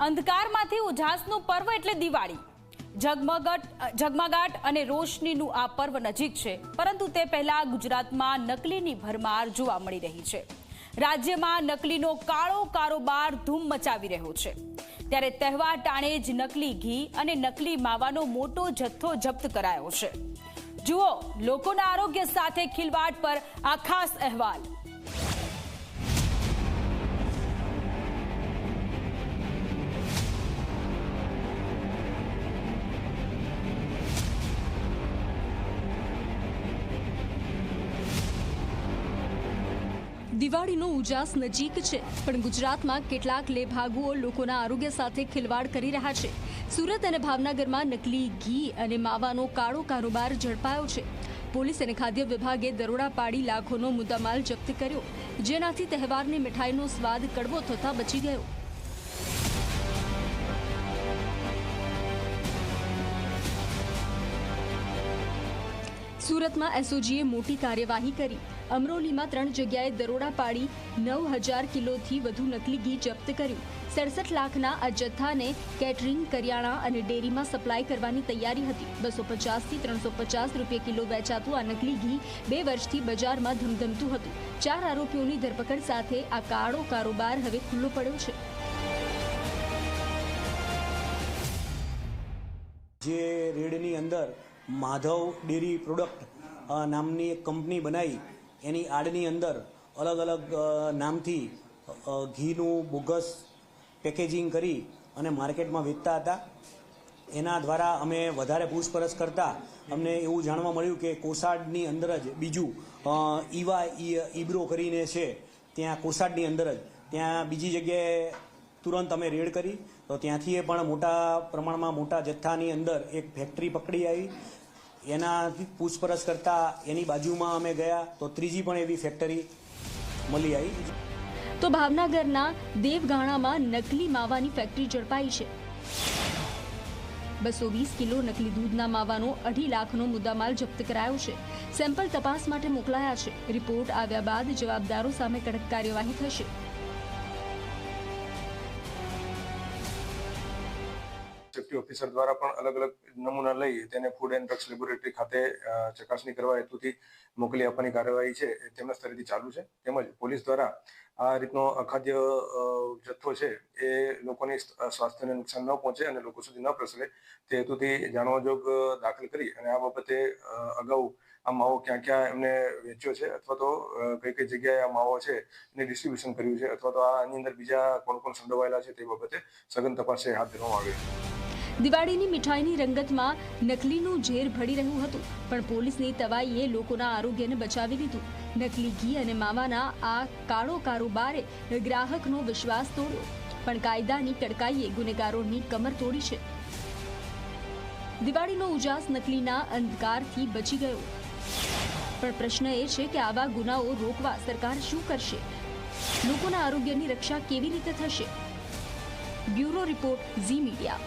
અંધકારમાંથી ઉજાસનું પર્વ એટલે દિવાળી. ઝગમગટ, ઝગમગાટ અને રોશનીનું આ પર્વ નજીક છે, પરંતુ તે પહેલા ગુજરાતમાં નકલીની ભરમાર જોવા મળી રહી છે. રાજ્યમાં નકલીનો કાળો કારોબાર ધૂમ મચાવી રહ્યો છે. ત્યારે તહેવાર ટાણે જ નકલી ઘી અને નકલી માવાનો મોટો જથ્થો જપ્ત કરાયો છે. જુઓ, લોકોના આરોગ્ય સાથે ખિલવાડ પર આ ખાસ અહેવાલ. દિવાળીનો ઉજાસ નજીક છે, પણ ગુજરાતમાં કેટલાક લેભાગુઓ લોકોના આરોગ્ય સાથે ખિલવાડ કરી રહ્યા છે. સુરત અને ભાવનગરમાં નકલી ઘી અને માવાનો કાળો કારોબાર ઝડપાયો છે. પોલીસ અને ખાદ્ય વિભાગે દરોડા પાડી લાખોનો મુદ્દામાલ જપ્ત કર્યો. જેનાથી તહેવારની મીઠાઈનો સ્વાદ કડવો થતાં બચી ગયો. સુરતમાં એસઓજીએ મોટી કાર્યવાહી કરી. અમરોલીમાં ત્રણ જગ્યાએ દરોડા પાડી નવ હજાર કિલોથી વધુ નકલી ઘી જપ્ત કર્યું. સડસઠ લાખના આ જથ્થાને કેટરિંગ, કરિયાણા અને ડેરીમાં સપ્લાય કરવાની તૈયારી હતી. બસો પચાસથી ત્રણસો પચાસ રૂપિયા કિલો વેચાતું આ નકલી ઘી બે વર્ષથી બજારમાં ધમધમતું હતું. ચાર આરોપીઓની ધરપકડ સાથે આ કાળો કારોબાર હવે ખુલ્લો પડ્યો છે. જે રેડની અંદર માધવ ડેરી પ્રોડક્ટ નામની એક કંપની બનાવી એની આડની અંદર અલગ અલગ નામથી ઘીનું બોગસ પેકેજિંગ કરી અને માર્કેટમાં વેચતા હતા. એના દ્વારા અમે વધારે પૂછપરછ કરતા. અમને એવું જાણવા મળ્યું કે કોસાડની અંદર જ બીજું ઈવા ઈબ્રો કરીને છે. ત્યાં કોસાડની અંદર જ. ત્યાં બીજી જગ્યાએ તુરંત અમે રેડ કરી. તો ત્યાંથી એ પણ મોટા પ્રમાણમાં મોટા જથ્થાની અંદર એક ફેક્ટરી પકડી આવી. એનાથી પૂછપરછ કરતા એની બાજુમાં અમે ગયા. તો ત્રીજી પણ એવી ફેક્ટરી મળી આવી. તો ભાવનગરના દેવગાણામાં નકલી માવાની ફેક્ટરી ઝડપાઈ છે. બસો વીસ કિલો નકલી દૂધના માવાનો અઢી લાખનો મુદ્દામાલ જપ્ત કરાયો છે. સેમ્પલ તપાસ માટે મોકલાયા છે. રિપોર્ટ આવ્યા બાદ જવાબદારો સામે કડક કાર્યવાહી થશે. સેફ્ટી ઓફિસર દ્વારા પણ અલગ અલગ નમૂના લઈ તેને ફૂડ એન્ડ ડ્રગ્સ લેબોરેટરી ખાતે ચકાસણી કરવા હેતુથી મોકલી આપવાની કાર્યવાહી છે, એ તેમના સ્તરેથી ચાલુ છે. તેમજ પોલીસ દ્વારા આ રીતનો અખાદ્ય જથ્થો છે, એ લોકોની સ્વાસ્થ્યને નુકસાન ન પહોંચે અને લોકો સુધી ન પ્રસરે. તે હેતુથી જાણવાજોગ દાખલ કરી અને આ બાબતે અગાઉ આ માવો ક્યાં ક્યાં એમને વેચ્યો છે અથવા તો કઈ કઈ જગ્યાએ આ માવો છે એને ડિસ્ટ્રીબ્યુશન કર્યું છે અથવા તો આની અંદર બીજા કોણ કોણ સંડોવાયેલા છે તે બાબતે સઘન તપાસ હાથ ધરવામાં આવી છે. દિવાળીની મીઠાઈની રંગતમાં નકલીનું ઝેર ભળી રહ્યું હતું, પણ પોલીસની તવાઈએ લોકોના આરોગ્યને બચાવી લીધું. નકલી ઘી અને માવાના આ કાળો કારોબારે ગ્રાહકનો વિશ્વાસ તોડ્યો, પણ કાયદાની કડકાઈએ ગુનેગારોની કમર તોડી છે. દિવાળીનો ઉજાસ નકલીના અંધકારથી બચી ગયો. પણ પ્રશ્ન એ છે કે આવા ગુનાઓ રોકવા સરકાર શું કરશે? લોકોના આરોગ્યની રક્ષા કેવી રીતે થશે? Bureau report Zee media.